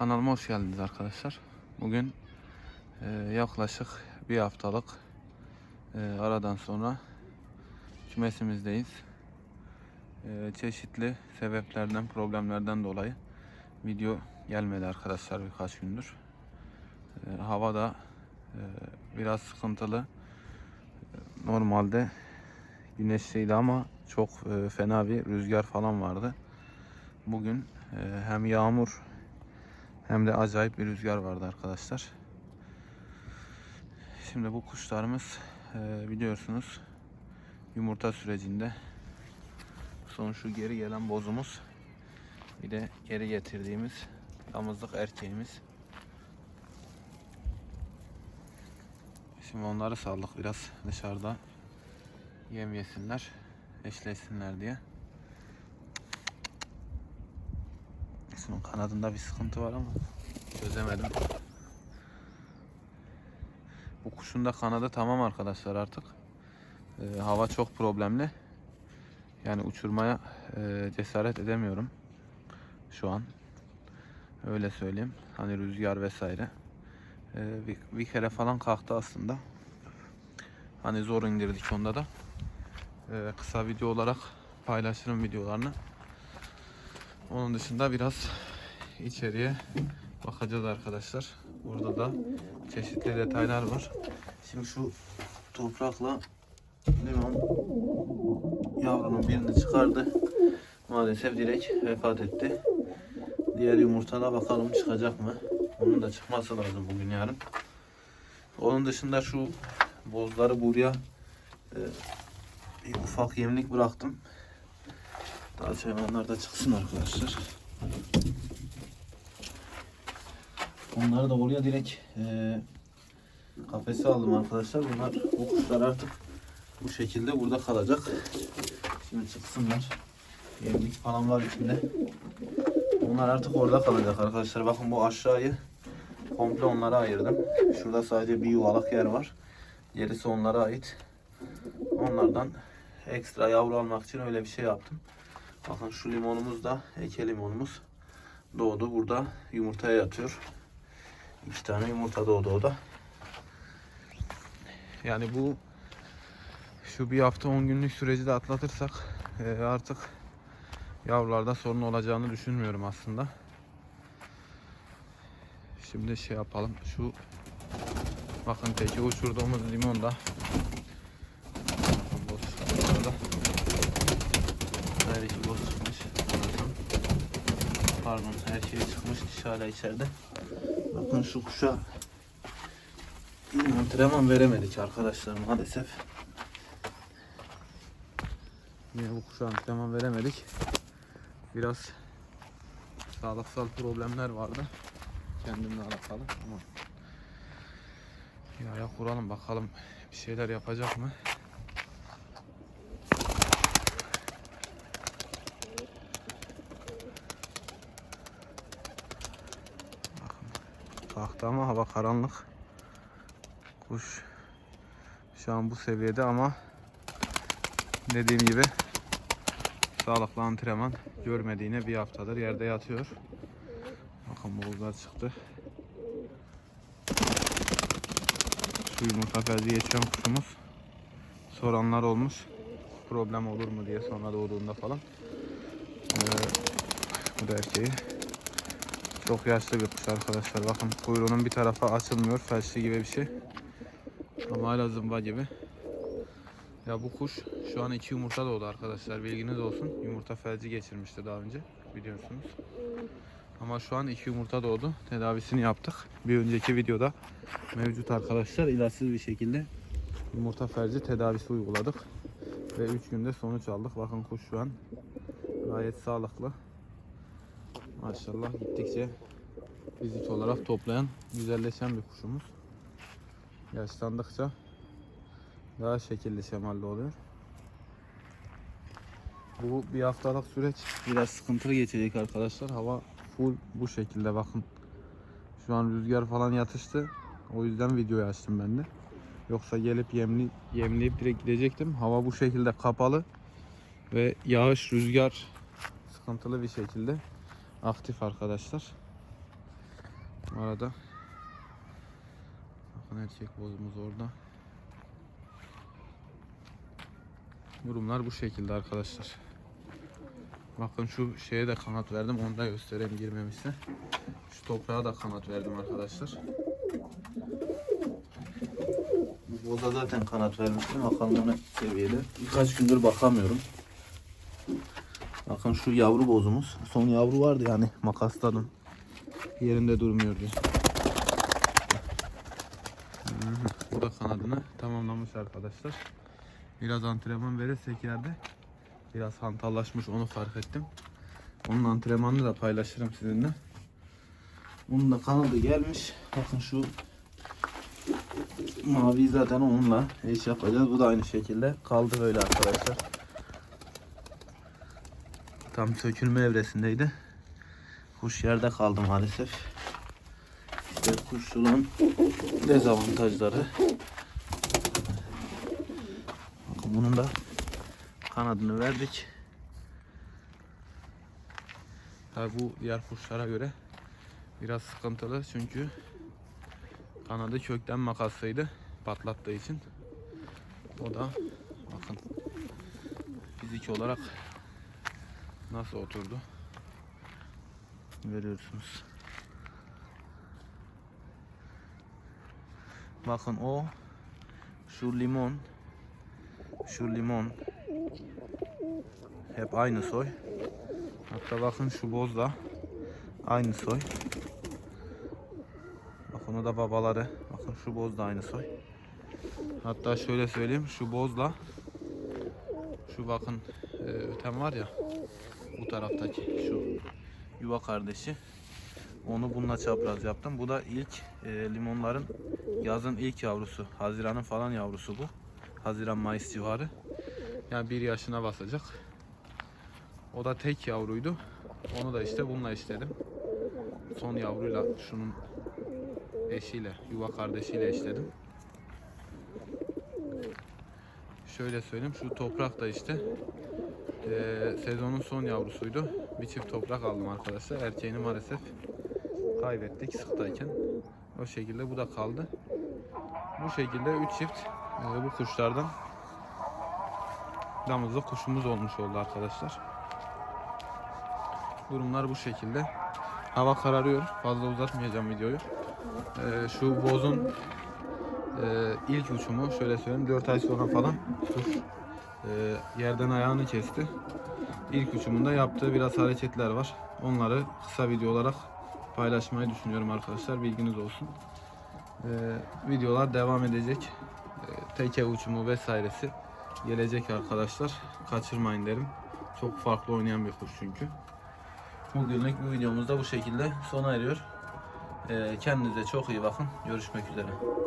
Kanalıma hoş geldiniz arkadaşlar. Bugün e, yaklaşık bir haftalık e, aradan sonra kümesimizdeyiz. E, çeşitli sebeplerden, problemlerden dolayı video gelmedi arkadaşlar birkaç gündür. E, hava da e, biraz sıkıntılı. Normalde güneşliydi ama çok e, fena bir rüzgar falan vardı. Bugün e, hem yağmur hem de acayip bir rüzgar vardı arkadaşlar. Şimdi bu kuşlarımız e, biliyorsunuz yumurta sürecinde. Son şu geri gelen bozumuz. Bir de geri getirdiğimiz damızlık erkeğimiz. Şimdi onları saldık biraz dışarıda yem yesinler, eşleşsinler diye. Şunun kanadında bir sıkıntı var ama çözemedim. Bu kuşun da kanadı tamam arkadaşlar artık. Ee, hava çok problemli. Yani uçurmaya e, cesaret edemiyorum. Şu an. Öyle söyleyeyim. Hani rüzgar vesaire. Ee, bir, bir kere falan kalktı aslında. Hani zor indirdik onda da. Ee, kısa video olarak paylaşırım videolarını. Onun dışında biraz içeriye bakacağız arkadaşlar. Burada da çeşitli detaylar var. Şimdi şu toprakla limon yavrunun birini çıkardı. Maalesef direkt vefat etti. Diğer yumurtada bakalım çıkacak mı? Onun da çıkması lazım bugün yarın. Onun dışında şu bozları buraya e, bir ufak yemlik bıraktım. Sonra onlar da çıksın arkadaşlar. Onları da oraya direkt e, kafese aldım arkadaşlar. Bunlar bu kuşlar artık bu şekilde burada kalacak. Şimdi çıksınlar. Yemlik falan var içinde. Onlar artık orada kalacak arkadaşlar. Bakın bu aşağıyı komple onlara ayırdım. Şurada sadece bir yuvalık yer var. Gerisi onlara ait. Onlardan ekstra yavru almak için öyle bir şey yaptım. Bakın şu limonumuz da eke limonumuz doğdu. Burada yumurtaya yatıyor. İki tane yumurta doğdu o da. Yani bu şu bir hafta 10 günlük süreci de atlatırsak e, artık yavrularda sorun olacağını düşünmüyorum aslında. Şimdi şey yapalım. Şu bakın teki uçurduğumuz limon da boz çıkmış orada. Her iki boz çıkmış. Pardon her şey çıkmış. Dişi içeride. Bakın şu kuşa antrenman veremedik arkadaşlar maalesef. Yine bu kuşa antrenman veremedik. Biraz sağlıksal problemler vardı. Kendimle alakalı ama bir ayak vuralım bakalım bir şeyler yapacak mı? Kalktı ama hava karanlık. Kuş şu an bu seviyede ama dediğim gibi sağlıklı antrenman görmediğine bir haftadır yerde yatıyor. Bakın bozlar çıktı. Şu yumurta felci geçen kuşumuz soranlar olmuş. Problem olur mu diye sonra doğduğunda falan. Ee, bu da erkeği. Çok yaşlı bir kuş arkadaşlar. Bakın kuyruğunun bir tarafı açılmıyor. Felçli gibi bir şey. Ama hala zımba gibi. Ya bu kuş şu an iki yumurta doğdu arkadaşlar. Bilginiz olsun. Yumurta felci geçirmişti daha önce. Biliyorsunuz. Ama şu an iki yumurta doğdu. Tedavisini yaptık. Bir önceki videoda mevcut arkadaşlar ilaçsız bir şekilde yumurta felci tedavisi uyguladık. Ve 3 günde sonuç aldık. Bakın kuş şu an gayet sağlıklı. Maşallah gittikçe fizik olarak toplayan, güzelleşen bir kuşumuz. Yaşlandıkça daha şekilli şemalli oluyor. Bu bir haftalık süreç biraz sıkıntılı geçecek arkadaşlar. Hava full bu şekilde bakın. Şu an rüzgar falan yatıştı. O yüzden videoyu açtım ben de. Yoksa gelip yemli, yemleyip direkt gidecektim. Hava bu şekilde kapalı. Ve yağış, rüzgar sıkıntılı bir şekilde aktif arkadaşlar. Arada bakın erkek bozumuz orada. Durumlar bu şekilde arkadaşlar. Bakın şu şeye de kanat verdim. Onu da göstereyim girmemişse. Şu toprağa da kanat verdim arkadaşlar. Bu boza zaten kanat vermiştim. Bakalım ne seviyede. Birkaç gündür bakamıyorum. Bakın şu yavru bozumuz. Son yavru vardı yani makasladım. Yerinde durmuyor diye. Bu da kanadını tamamlamış arkadaşlar. Biraz antrenman verirsek yerde biraz hantallaşmış onu fark ettim. Onun antrenmanını da paylaşırım sizinle. Onun da kanadı gelmiş. Bakın şu mavi zaten onunla eş yapacağız. Bu da aynı şekilde kaldı böyle arkadaşlar. Tam sökülme evresindeydi. Kuş yerde kaldı maalesef. İşte kuşçuluğun dezavantajları. Bakın bunun da kanadını verdik. Tabi bu diğer kuşlara göre biraz sıkıntılı çünkü kanadı kökten makaslıydı patlattığı için. O da bakın fizik olarak nasıl oturdu görüyorsunuz. Bakın o şu limon şu limon hep aynı soy. Hatta bakın şu boz da aynı soy. Bakın o da babaları. Bakın şu boz da aynı soy. Hatta şöyle söyleyeyim şu bozla şu bakın e, öten var ya bu taraftaki şu yuva kardeşi onu bununla çapraz yaptım. Bu da ilk e, limonların yazın ilk yavrusu. Haziran'ın falan yavrusu bu. Haziran Mayıs civarı. Yani bir yaşına basacak. O da tek yavruydu. Onu da işte bununla işledim. Son yavruyla şunun eşiyle, yuva kardeşiyle işledim. Şöyle söyleyeyim, şu toprak da işte eee, sezonun son yavrusuydu. Bir çift toprak aldım arkadaşlar. Erkeğini maalesef kaybettik sıktayken. O şekilde bu da kaldı. Bu şekilde 3 çift eee, bu kuşlardan damızlık kuşumuz olmuş oldu arkadaşlar. Durumlar bu şekilde. Hava kararıyor. Fazla uzatmayacağım videoyu. Ee, şu bozun e, ilk uçumu şöyle söyleyeyim 4 ay sonra falan kuş e, yerden ayağını kesti. İlk uçumunda yaptığı biraz hareketler var. Onları kısa video olarak paylaşmayı düşünüyorum arkadaşlar. Bilginiz olsun. Ee, videolar devam edecek. Ee, teke uçumu vesairesi gelecek arkadaşlar. Kaçırmayın derim. Çok farklı oynayan bir kuş çünkü. Bugünlük bu videomuz bu şekilde sona eriyor. Ee, kendinize çok iyi bakın. Görüşmek üzere.